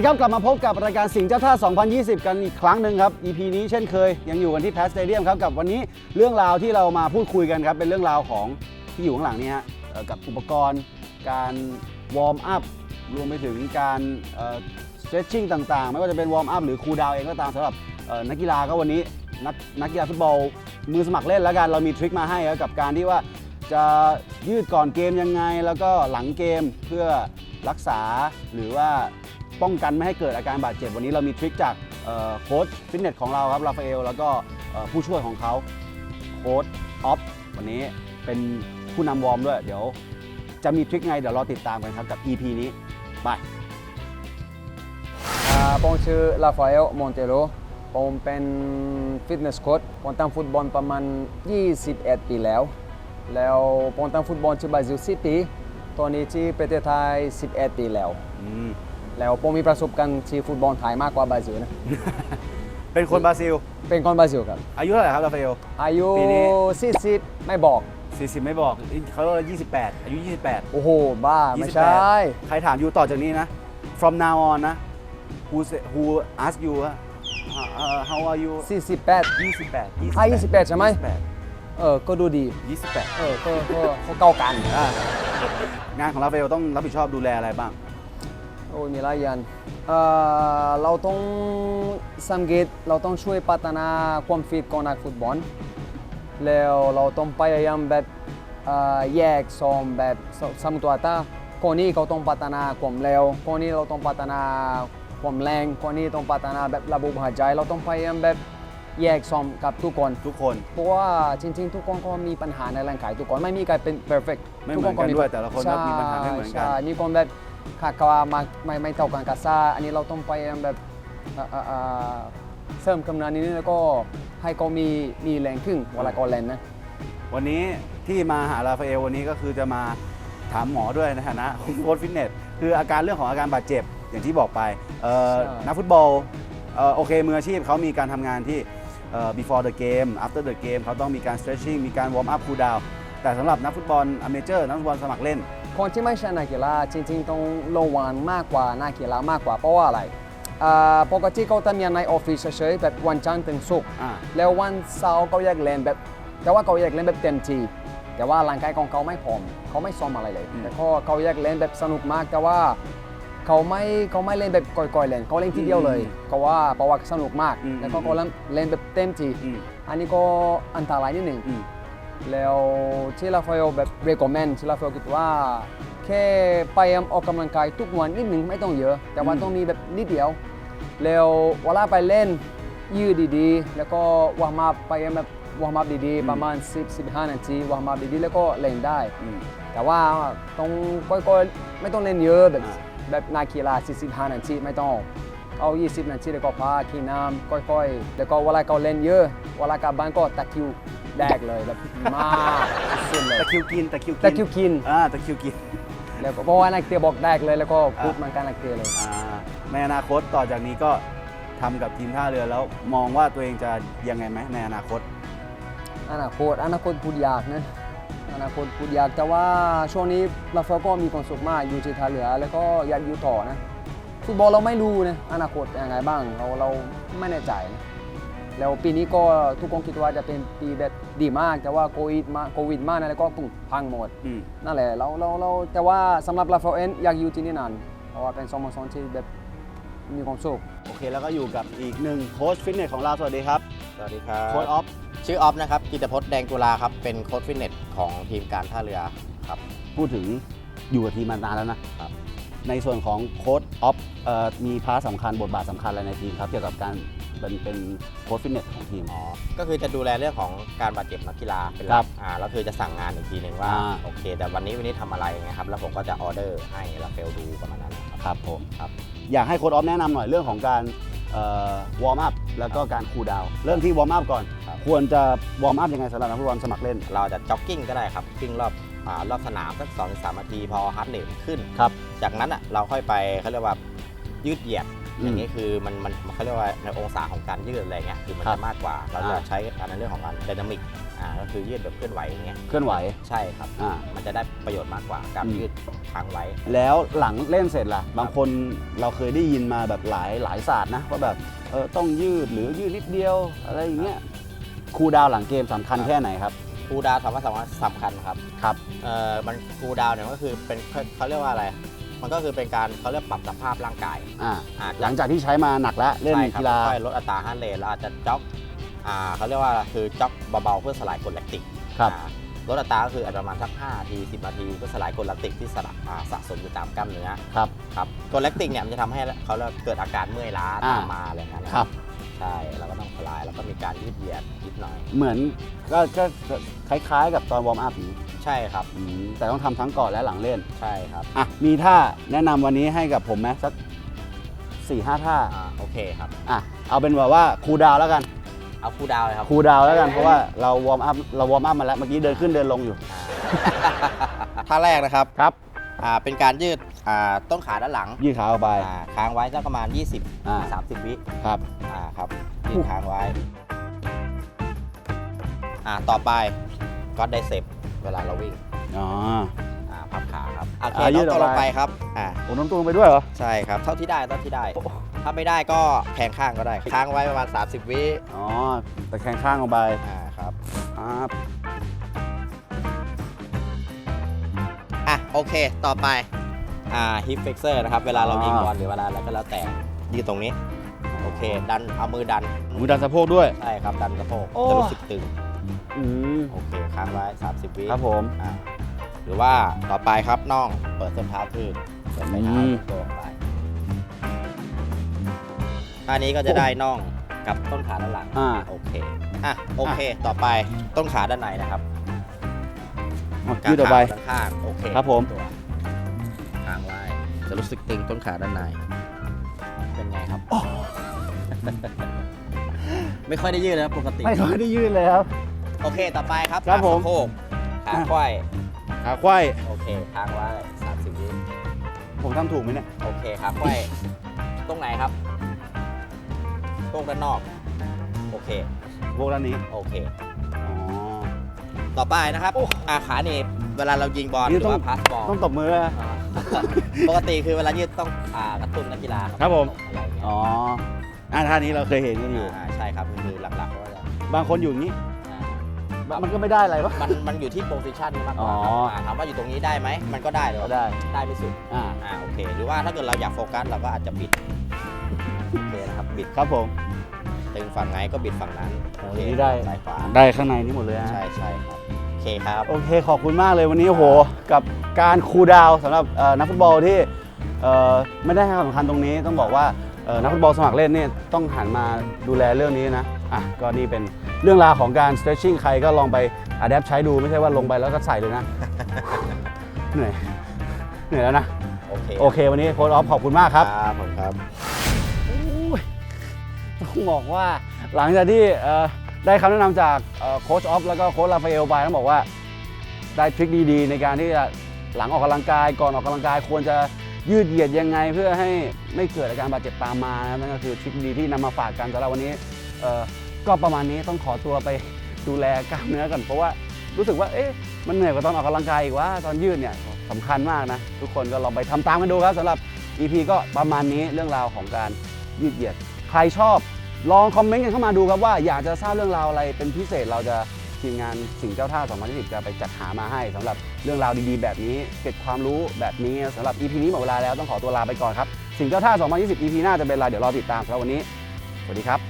สวัสดีครับ กลับมาพบกับรายการสิงห์เจ้าท่า 2020 กันอีกครั้งหนึ่งครับ EP นี้เช่นเคย ยังอยู่กันที่แพสเตเดียมครับ กับวันนี้เรื่องราวที่เรามาพูดคุยกันครับ เป็นเรื่องราวของที่อยู่ข้างหลังนี้ฮะเอ่อกับอุปกรณ์ การวอร์มอัพ รวมไปถึงการเอ่อ stretching ต่างๆ ไม่ว่าจะเป็นวอร์มอัพหรือคูลดาวเองก็ตามสำหรับเอ่อนักกีฬาก็วันนี้นักนักกีฬาฟุตบอลมือสมัครเล่นแล้วกันเรามีทริคมาให้ครับกับการที่ว่าจะยืดก่อนเกมยังไง แล้วก็หลังเกมเพื่อรักษาหรือว่า ป้องกันไม่ให้เกิดอาการบาดเจ็บวันนี้เรามีทริคจากเอ่อโค้ชฟิตเนสของเราครับราฟาเอลแล้วก็เอ่อผู้ช่วยของเขาโค้ชออฟวันนี้เป็นผู้นำวอร์มด้วย เดี๋ยวจะมีทริคไงเดี๋ยวรอติดตามกันครับกับ EP นี้ไปอ่าผมชื่อลาฟาเอลมอนเตโรผมเป็นฟิตเนสโค้ชผมทำฟุตบอลประมาณ 21 ปีแล้ว แล้วผมทำฟุตบอลที่บราซิล10ปีตอนนี้ที่ประเทศไทย 11 ปีแล้วอืม แล้วผมมีประสบการณ์ที่ฟุตบอลไทยมากกว่าบราซิลนะ เป็นคนบราซิล เป็นคนบราซิลครับ อายุเท่าไหร่ครับราฟาเอล อายุปีนี้40ไม่บอก 40 ไม่บอกเขา28 อายุ 28 โอ้โห บ้า ไม่ใช่ 28 ใครถามยูต่อจากนี้นะ from now on นะ who say, who ask you ว่า uh, how are you 48 28อะ28ใช่ไหมเออ ก็ดูดี 28 28เออ ก็ก็ก็เก้ากัน อะงานของราฟาเอลต้องรับผิดชอบดูแลอะไรบ้าง โอ้ยมีหลายอย่างเอ่อเราต้องสังเกตเราต้องช่วยพัฒนาความฟิตของนักฟุตบอลแล้วเราต้องพยายามแบบเอ่อแยกซ้อมแบบสสมมติว่าถ้าคนนี้เขาต้องพัฒนาความเร็วคนนี้เราต้องพัฒนาความแรงคนนี้ต้องพัฒนาแบบระบบหายใจ เราต้องพยายามแบบแยกซ้อมกับทุกคนทุกคน เพราะว่าจริง ๆ ทุกคนก็มีปัญหาในร่างกายทุกคนไม่มีใครเป็น perfect ไม่เหมือนกันด้วยแต่ละคนก็มีปัญหาไม่เหมือนกันใช่มีคนแบบ ขาดว่ามาไม่ไม่เท่ากันกับซ่าอันนี้เราต้องพยายามแบบเอ่อเอ่อเอ่อเสริมกำลังนิดนึงแล้วก็ให้เขามีมีแรงขึ้นเวลาเขาเล่นนะวันนี้ที่มาหาราฟาเอลวันนี้ก็คือจะมาถามหมอด้วยในฐานะโค้ชฟิตเนสคืออาการเรื่องของอาการบาดเจ็บอย่างที่บอกไปเอ่อใช่นักฟุตบอลเอ่อโอเคมืออาชีพเขามีการทำงานที่เอ่อ before the game after the game เขาต้องมีการ stretching มีการ warm up cool down แต่สำหรับนักฟุตบอลอเมเจอร์นักฟุตบอลสมัครเล่น คนที่ไม่ใช่นักกีฬาจริงๆต้องระวังมากกว่านักกีฬามากกว่าเพราะว่าอะไรอ่าปกติเขาทำงานในออฟฟิศเฉยๆแบบวันจันทร์ถึงศุกร์อ่าแล้ววันเสาร์เขาอยากเล่นแบบ แต่ว่าเขาอยากเล่นแบบเต็มที่แต่ว่าร่างกายของเขาไม่พร้อมเขาไม่ซ้อมอะไรเลยอืมแต่เขาเขาอยากเล่นแบบสนุกมากแต่ว่าเขาไม่เขาไม่เล่นแบบก่อยๆเล่นเขาเล่นทีเดียวเลยเพราะว่าเพราะว่าสนุกมากอืมแล้วก็เขาเล่นเล่นแบบเต็มที่อืมอันนี้ก็อันตรายนิดหนึ่งอืม แล้วที่ลาฟาเอลแบบ recommend ที่ลาฟาเอลคิดว่า แค่พยายามออกกำลังกายทุกวันนิดหนึ่งไม่ต้องเยอะ แต่ว่าอืมต้องมีแบบนิดเดียว แล้วเวลาไปเล่นยืดดีๆ แล้วก็วอร์มอัพพยายามแบบวอร์มอัพดีๆ ประมาณ 10-15 นาทีวอร์มอัพดีๆ แล้วก็เล่นได้อืมแต่ว่าต้องค่อยๆไม่ต้องเล่นเยอะแบบอ่าแบบนักกีฬา45 นาทีไม่ต้องเอา 20 นาทีแล้วก็พักกินน้ำค่อยๆ แล้วก็เวลาเขาเล่นเยอะเวลากลับบ้านก็ตะคริว แดกเลยแบบมากสุดเลยตะคริวกินตะคริวกินตะคริวกินอ่าตะคริวกินแล้วก็เพราะว่านักเตะบอกแดกเลย แล้วก็อ่าพูดเหมันกันนักเตะเลยอ่าในอนาคตต่อจากนี้ก็ทำกับทีมท่าเรือแล้วมองว่าตัวเองจะยังไงไหมในอนาคต อนาคตอนาคตพูดยากนะอนาคตพูดยากแต่ว่าช่วงนี้เราก็มีความสุขมากอยู่ที่ท่าเรือ แล้วก็อยากอยู่ต่อนะฟุตบอลเราไม่รู้นะอนาคตยังไงบ้างเราเราไม่แน่ใจนะ แล้วปีนี้ก็ทุกคนคิดว่าจะเป็นปีแบบดีมาก แต่ว่าโควิดมาโควิดมานะแล้วก็ปุ้งพังหมดอืม นั่นแหละเราเราเราแต่ว่าสำหรับเราเองอยากอยู่ที่นี่นานเพราะว่าเป็นสโมสรที่แบบมีความสุข โอเคแล้วก็อยู่กับอีกหนึ่งโค้ชฟิตเนสของเราสวัสดีครับสวัสดีครับโค้ชออฟชื่อออฟนะครับกิตพจน์แดงตุลาครับ เป็นโค้ชฟิตเนสของทีมการท่าเรือครับ พูดถึงอยู่กับทีมมานานแล้วนะครับ ในส่วนของโค้ชออฟเอ่อมีพาร์ทสำคัญบทบาทสำคัญอะไรในทีมครับ เกี่ยวกับการเป็นเป็นโค้ชฟิตเนสของทีม อ๋อ ก็คือจะดูแลเรื่องของการบาดเจ็บนักกีฬาเป็นหครัลับกอ่า แล้วคือจะสั่งงานอีกทีหนึ่งว่า อ่า โอเค แต่วันนี้วันนี้ทำอะไรไงครับ แล้วผมก็จะออเดอร์ให้ลาเฟลดูประมาณนั้นนะครับ ครับผมครับ อยากให้โค้ชออฟแนะนำหน่อยเรื่องของการวอร์มอัพแล้วก็การคูลดาวน์เริ่มที่วอร์มอัพก่อน ครับ ควรจะวอร์มอัพยังไงสำหรับนักฟุตบอลสมัครเล่น เราจะจ็อกกิ้งก็ได้ครับวิ่งรอบอ่า รอบสนามสักสองถึงสามนาทีพอฮาร์ดเรทขึ้นครับ จากนั้นอะเราค่อยไปเขาเรียกว่ายืดเหยียดอืมอย่างนี้คือมันมันเขาเรียกว่าในองศาของการยืดอะไรเงี้ยคือมันครัจะบมากกว่า เราจะอ่าใช้การในเรื่องของการไดนามิกอ่าก็คือยืดแบบเคลื่อนไหวอย่างเงี้ยเคลื่อนไหวใช่ครับอ่ามันจะได้ประโยชน์มากกว่าการอืมยืดค้างไว้ แล้วหลังเล่นเสร็จล่ะบางคนเราเคยได้ยินมาแบบหลายหลายศาสตร์นะว่าแบบเออต้องยืดหรือยืดนิดเดียวอะไรอย่างเงี้ยครูลดาวน์หลังเกมสำคัญครับแค่ไหนครับ คูลดาวน์สำคัญสำคัญสำคัญครับครับ เอ่อมันคูลดาวน์เนี่ยก็คือเป็นเขาเขาเรียกว่าอะไร มันก็คือเป็นการเขาเรียกปรับสภาพร่างกายอ่าอ่าหลังจากที่ใช้มาหนักแล้วเล่นใช่ครับกีฬาค่อยๆลดอัตราฮาร์ทเรทแล้วอาจจะจ็อกอ่าเขาเรียกว่าคือจ็อกเบาๆเพื่อสลายกรดแลคติกครับอ่าลดอัตราก็คืออาจจะประมาณสัก5นาที10นาทีเพื่อสลายกรดแลคติกที่สะอ่าสะสมอยู่ตามกล้ามเนื้อครับ ครับกรดแลคติกเนี่ยมันจะทำให้เขาเรียกเกิดอาการเมื่อยล้าอ่า ตามมาอะไรอย่างเงี้ยนะ ครับ ใช่เราก็ต้องสลายแล้วก็มีการยืดเหยียดนิดหน่อย เหมือนก็ก็ก็คล้ายๆ กับตอนวอร์มอัพนี้ใช่ครับอืมแต่ต้องทำทั้งก่อนและหลังเล่น ใช่ครับอะ มีท่าแนะนำวันนี้ให้กับผมไหมสักสี่ห้าท่า อ่าโอเคครับ อะ เอาเป็นแบบว่าครูลดาวน์แล้วกันเอาคูลดาวน์เลยครับครูลดาวน์แล้วกัน เพราะว่าเราวอร์มอัพเราวอร์มอัพมาแล้ว เมื่อกี้เดินขึ้นเดินลงอยู่อ่าท่าแรกนะครับครับ อ่าเป็นการยืด อ่าต้นขาด้านหลังยืดขาออกไป อ่าค้างไว้สักประมาณ 20 อ่า 30 วิครับ อ่าครับยืดค้างไว้อ่าต่อไปก็ได้เซฟเวลาเราวิ่งอ๋อ อ่าพับขาครับโอเคอ่ายืน้อดงออกตัวลงไปไปครับอ่าโอ้น้ำตัวลงไปด้วยเหรอ ใช่ครับเท่าที่ได้เท่าที่ได้ ถ้าไม่ได้ก็แขนข้างก็ได้ค้างไว้ประมาณ 30 วิอ๋อตะแคงข้างลงไปอ่าครับครับอะโอเค ต่อไปอ่า ฮิปเฟกเซอร์นะครับ เวลาเรายิงบอลหรือเวลาอะไรก็แล้วแต่ยืดตรงนี้ โอเค ดันเอามือดัน มือดันสะโพกด้วย ใช่ครับ ดันสะโพกโอ้ จะรู้สึกตึง อืมโอเคค้างไว้ 30 วิครับผม อ่าหรือว่าต่อไปครับน่องเปิดส้นเท้าขึ้นเปิดไปเท้าอืม ตัวลงไปท่านี้ก็จะได้น่องกับต้นขาด้านหลัง อ่า โอเค อะ โอเค ต่อไปต้นขาด้านในนะครับยืดออกไปกางขาข้างๆโอเคครับผม ตัวค้างไว้ จะรู้สึกตึงต้นขาด้านในเป็นไงครับ ไม่ค่อยได้ยืดนะครับปกติ ไม่ค่อยได้ยืดเลยครับ โอเคต่อไปครับครับผมขาสะโพกขาควายขาควายโอเคค้างไว้30วิผมทำถูกไหมเนี่ย โอเคขาควายตรงไหนครับ ตรงด้านนอก โอเคพวกด้านนี้ โอเคอ๋อต่อไปนะครับอาขาหนีบเวลาเรายิงบอลหนี่รือต้อง ว่าพาสบอลต้องตบมือนะอ่า ปกติคือเวลายืดต้องอ่ากระตุ้นนักกีฬาครับผม อะไรอย่างเงี้ยอ๋ออ่าท่านี้เราเคยเห็นกันอยู่อ่าใช่ครับคือหลักๆก็จะบางคนอยู่อย่างนี้ อ่ามันก็ไม่ได้อะไรวะ มันมันอยู่ที่โพซิชันมากกว่าอ๋อครับาถามว่าอยู่ตรงนี้ได้ไหมมันก็ได้แต่ก็ว่าได้ ได้ไม่สุดอ่า อ่าโอเค หรือว่าถ้าเกิดเราอยากโฟกัสเราก็อาจจะบิดโอเคนะครับบิดครับผม ตึงฝั่งไหนก็บิดฝั่งนั้นโอ้โอเคนี่ได้ ซ้ายขวา ได้ข้างในนี้หมดเลยฮะ ใช่ใช่ครับโอ เคครับ โอเคขอบคุณมากเลยวันนี้โอ้โหกับการคูลดาวน์สำหรับเอ่อนักฟุตบอลที่เอ่อไม่ได้ให้ความสำคัญตรงนี้ ต้องบอกว่าเอ่อนักฟุตบอลสมัครเล่นเนี่ยต้องหันมาดูแลเรื่องนี้นะอะก็นี่เป็นเรื่องราวของการ stretching ใครก็ลองไป adapt ใช้ดูไม่ใช่ว่าลงไปแล้วก็ใส่เลยนะ เหนื่อยเหนื่อยแล้วนะ โอเคโอเค วันนี้โค้ชออฟขอบคุณมากครับครับผมครับอุ้ยต้องบอกว่าหลังจากที่เอ่อ ได้คำแนะนำจากโค้ชออฟแล้วก็โค้ชราฟาเอลไปต้องบอกว่าได้ทริคดีๆ ในการที่จะหลังออกกำลังกายก่อนออกกำลังกายควรจะยืดเหยียดยังไงเพื่อให้ไม่เกิดอาการบาดเจ็บตามมานะนั่นก็คือทริคดีที่นำมาฝากกันสำหรับวันนี้ก็ประมาณนี้ต้องขอตัวไปดูแลกล้ามเนื้อก่อนเพราะว่ารู้สึกว่าเอ๊ะมันเหนื่อยกว่าตอนออกกำลังกายอีกว่าตอนยืดเนี่ยสำคัญมากนะ ทุกคนก็ลองไปทำตามกันดูครับสำหรับ EP ก็ประมาณนี้เรื่องราวของการยืดเหยียด ใครชอบ ลองคอมเมนต์กันเข้ามาดูครับว่าอยากจะทราบเรื่องราวอะไรเป็นพิเศษเราจะทีมงานสิ่งเจ้าท่า 2020 จะไปจัดหามาให้สำหรับเรื่องราวดีๆ แบบนี้เก็บความรู้แบบนี้สำหรับ EP นี้หมดเวลาแล้วต้องขอตัวลาไปก่อนครับสิ่งเจ้าท่า 2020 EP หน้าจะเป็นอะไรเดี๋ยวรอติดตามครับวันนี้ สวัสดีครับ